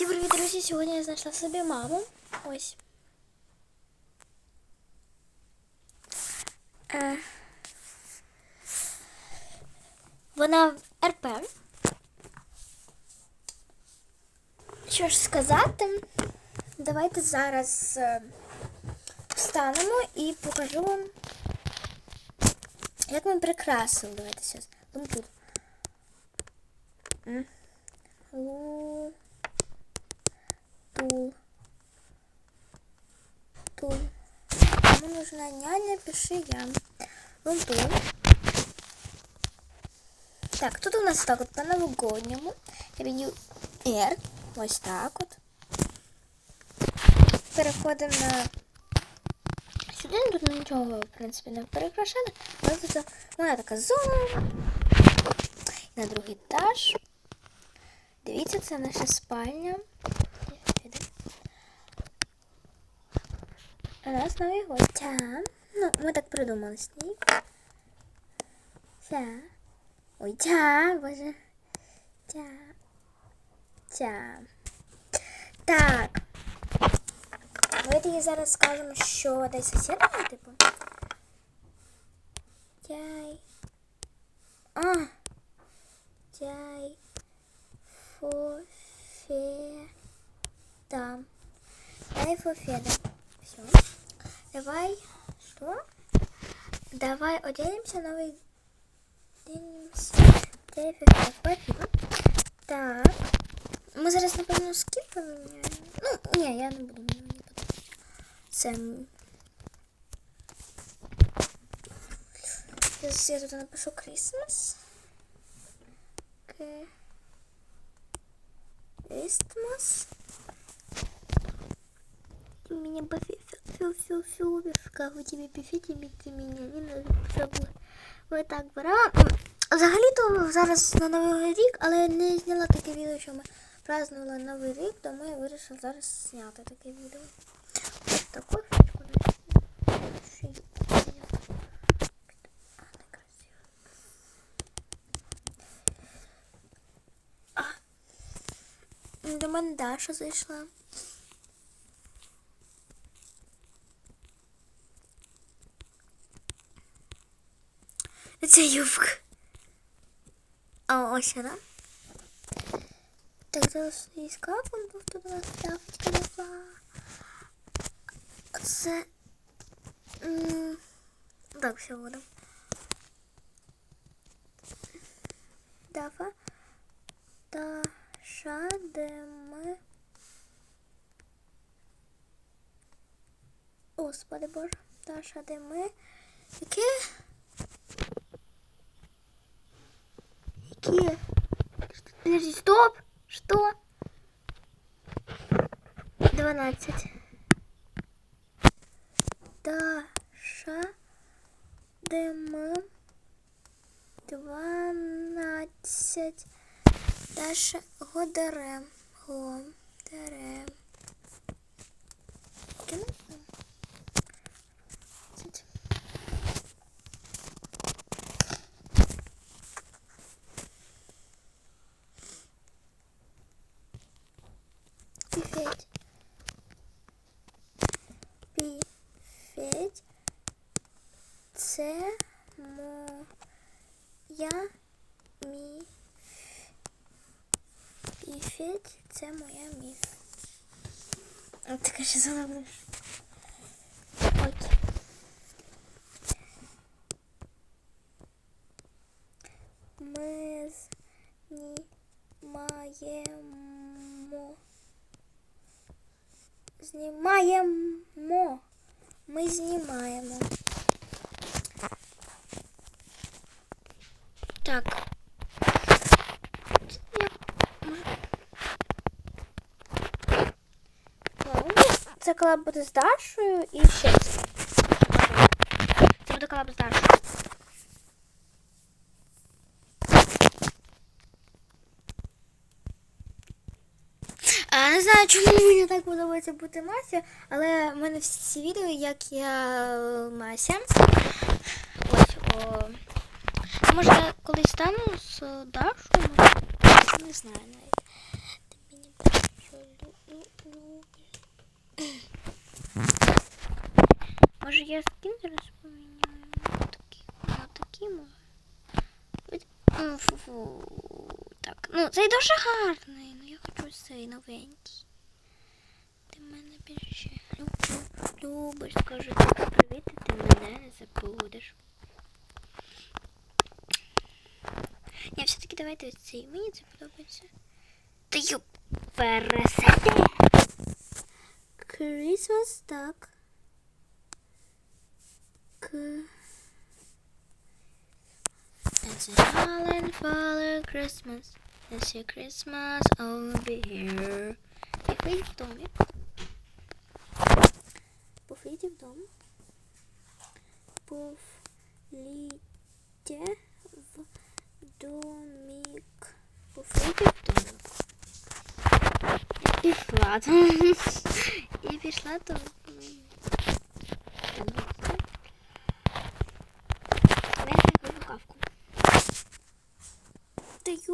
І привіт, друзі! Сьогодні я знайшла собі маму. Ось. Е, Вона в РП. Що ж сказати? Давайте зараз е, встанемо і покажу вам, як ми прикрасили. Давайте зараз. Вон тут. М. Лу. Тул. Тул. Кому нужна няня, пиши я. Вон тул. Так, тут у нас так от по новогодньому. Я б'ю R. Ось так от. Переходимо на сюди. Тут нічого, в принципі, не перекрашали. Але тут вона така зона. На другий етаж. Дивіться, це наша спальня. У нас новий гость. Тя. Ну, ми так придумали з ній. Тя. Ой, тя, боже. Тя. Тя. Так. Давайте їй зараз скажемо, що десь сусідами, типу. Тяй. А. Тяй. Фофеда. Дай фофеда. Все. Давай. Что? Давай оденемся новый оденемся. Дай фофеда. Спасибо. Так. Ми зараз, напевно, скіп поміняємо. Ну, ні, я не буду мені не подобається. Це. Зараз я тут напишу Christmas. Окей. Christmas. Ты меня пофиг, как у тебя пифите, ты меня не надо. Ви так брала. Взагалі-то зараз на Новий рік, але я не зняла таке відео, що ми празднували Новий рік, тому я вирішила зараз зняти таке відео. Ось таку. До мене Даша зайшла. Це юбка. А ось вона. Так, зараз її скапом, бо тут нас ставочка нова. Це... Так, все буде. Дафа. Таша, де ми... Господи Боже. Таша, де ми... Яке? Какие? Подожди, стоп! Что? 12. Даша Дем 12. Даша Годарем. Годарем. Кину? 12. Пифеть. Пифеть. Це моя міф. Пифеть Це моя міф. А така ще забудеш. Ой. Ми знімаємо. Знімаємо. Ми знімаємо. Так. Колаб буде з Дашою і ще це. Буде колаб з Дашою. Не знаю, чому мені так подобається бути Мася, але в мене всі відео, як я е, Мася. Ось, о. Може, я колись стану з Дашою? Не знаю навіть. Ти мені Може я скин розпоміняю? Такі, ну такі може. Фу-фу. Так. Ну, зайду дуже гарний, ну я хочу цей новенький. Ти мене більше любиш, скажу тобі привіт, і ти мене не забудеш. Ні, все-таки давайте ось цей. Мені це подобається. Та юп, пересади. Christmas так. К. It's a fallen father Christmas. It's your Christmas, I'll be here. Пофійте в домі. Пофійте в дом. Повлійте в домик. Пофійте в домик. І пішла там. І пішла там. Там.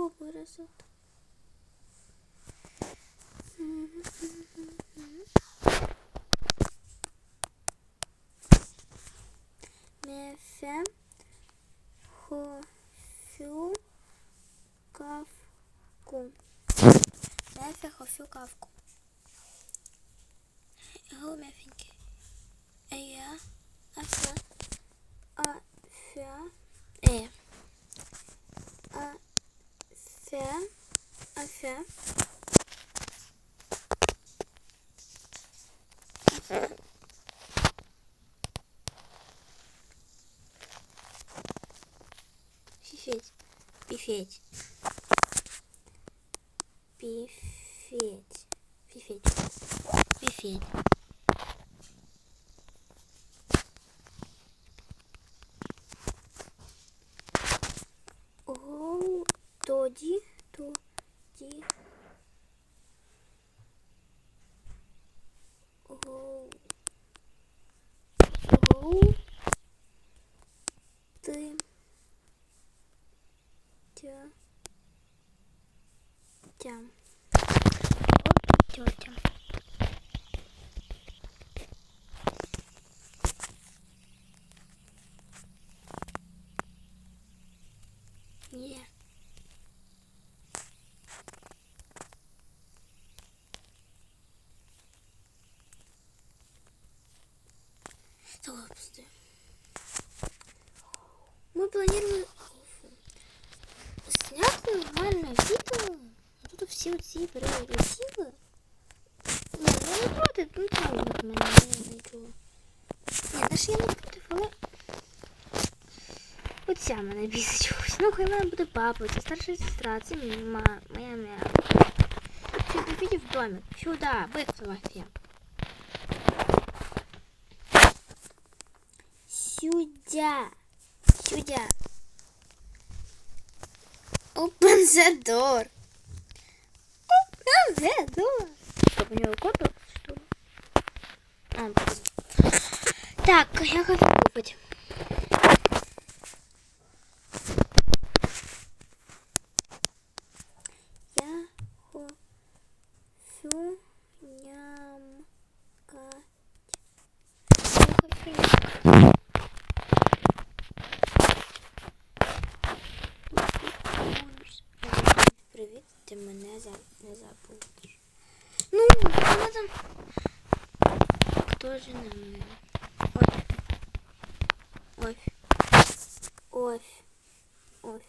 Ёбарасот. Мефе хофю кавку. Мефе хофю кавку. Його мефенький. А я афя афя е афя афя афя Фифеть. Пифеть. Пифеть. Пифеть. Пифеть. О, gideceğim. Hop gideceğim. Yeah. ну не проти, ну там от мене не нічого. Ні, та ж я не проти, але Оця мене бісить чогось. Ну, хай в мене буде папа, це старша сестра, це ма, моя мама. Все, приходи в домик. Сюда, быстро, все. Сюда. Сюда. Open the door. Open the door. Чтоб у него код так, я хочу купить. Я хочу нямкать. Я хочу нямкать. Привіт, ти мене за... не забудеш. Ну, вона там теж не мене. Ой. Ой. Ой.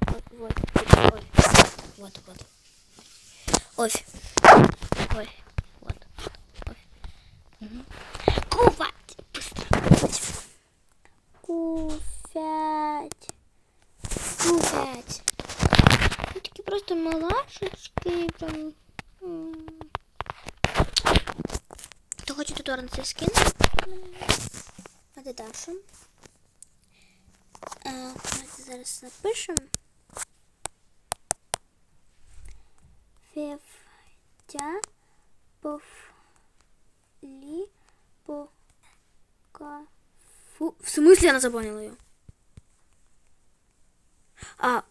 Вот, вот, вот, вот, вот. Ой. Ой, вот. Ой. Угу. Кувать! Быстро. Куфять. Куфять. Ну, такі просто малашечки, прям. м. Хто хоче тут орнити скин? А де Даша? Е, Давайте зараз напишемо. Февтя повли по кафу. В смысле она забанила ее? А,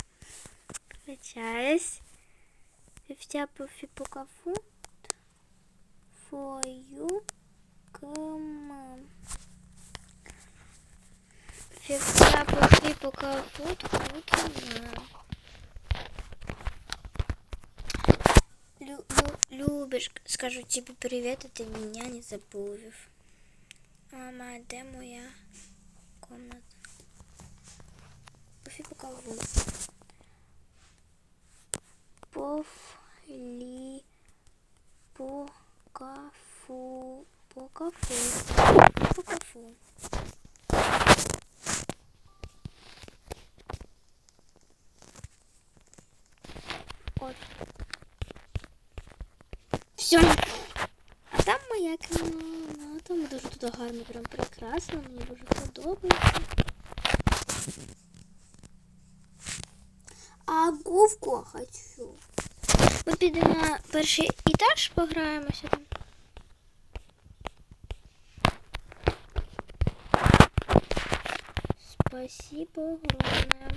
Качаюсь. Февтя пофи по кафу. Фою км. Півтора пошли пока фотку. на. Лю, лю, любишь, скажу тебе привет, и ты меня не забудешь. Мама, де моя комната? Пофи покажу. Пофли по кафу по кафу по Все. А там моя кімната. Там дуже тут гарно, прям прекрасно. Мені дуже подобається. А говку хочу. Ми підемо на перший етаж, пограємося там. Спасибо огромное.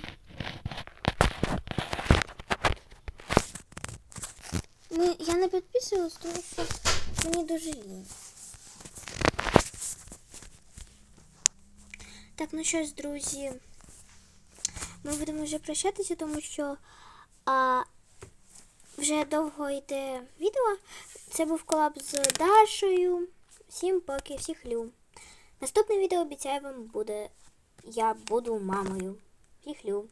Ну, я не підписуюсь, тому що мені дуже лінь. Так, ну що ж, друзі, ми будемо вже прощатися, тому що а, вже довго йде відео. Це був колаб з Дашою. Всім поки, всіх лю. Наступне відео обіцяю вам буде. Я буду мамою. Всіх лю.